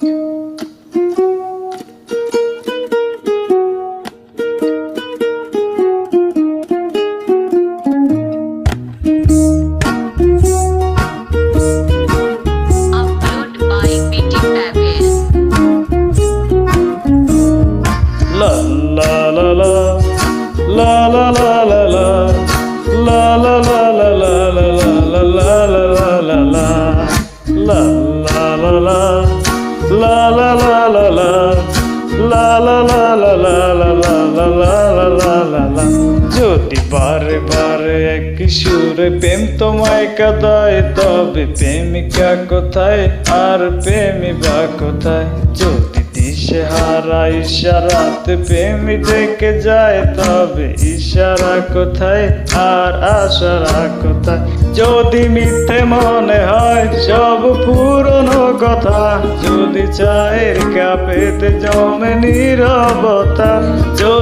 La la la la la la la la la la la la la la la la la la la la যদি বারে বারে এক সুরে প্রেম তোমায় কাদায় তবে প্রেমিকা কোথায় আর প্রেমী বা কোথায় যদি দিশে ইশারা ইশারাতে প্রেমী দেখে যায় তবে ইশারা কোথায় আর আশারা কোথায়? যদি মিথ্যে মনে হয় সব পুরনো কথা, যদি চায়ের কাপেতে জমে নীরবতা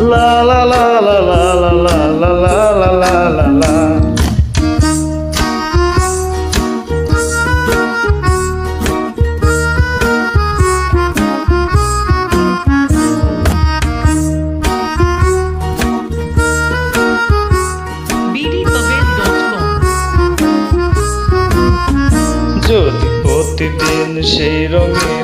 la la la la la la la la la la la la যদি প্রতিদিন সেই রঙিন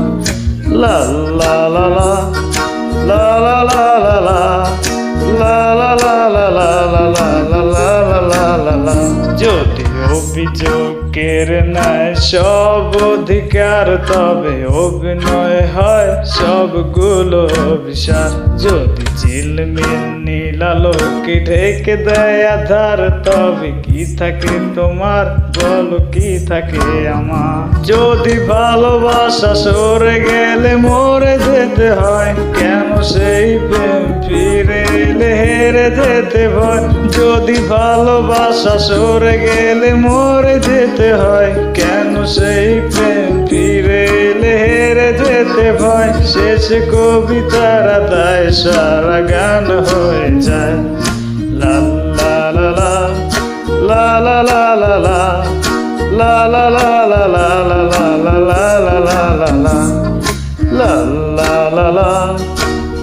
যদি অভিযোগের নাই সব অধিকার, তবে অভিনয় হয় সবগুলো অভিশাপ যদি ঝিলমিল নীলালোকে ঢেকে দেয় আধার, তবে কি থাকে তোমার? বলো, কি থাকে আমার? যদি ভালোবাসা সরে গেলে মরে যেতে হয়, কেন সেই প্রেম ফিরে এলে হেরে যেতে হয় যদি ভালোবাসা সরে গেলে মরে যেতে হয় কেন সেই প্রেম ফিরে এলে হেরে যেতে ভয় শেষ কবিতারা তাই সারা গান হয়ে যায় লা লা লা লা লা লা লা লা লা লা লা লা লা লা লা লা লা লা লা La la la la La la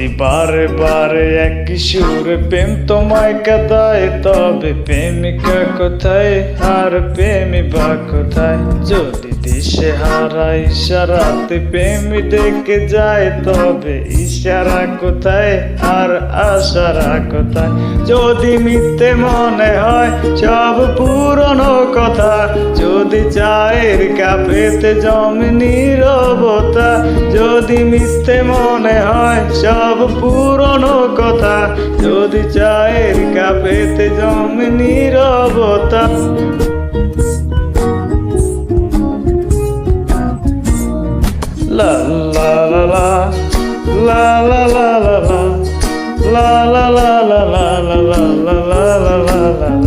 যদি বারে বারে এক সুরে প্রেম তোমায় কাদায়, তবে প্রেমিকা কোথায়? আর প্রেমী বা কোথায়? যদি দিশে হারা ইশারাতে প্রেমী ডেকে যায়, তবে ইশারা কোথায়? আর আশারা কোথায়? যদি মিথ্যে মনে হয়, সব পুরনো কথা। যদি চায়ের কাপেতে জমে নীরবতা। যদি মিথ্যে মনে হয়, সব সব পুরনো কথা যদি চায়ের কাপেতে জমে নীরবতা la la la la la la la la la la la la la la la la la la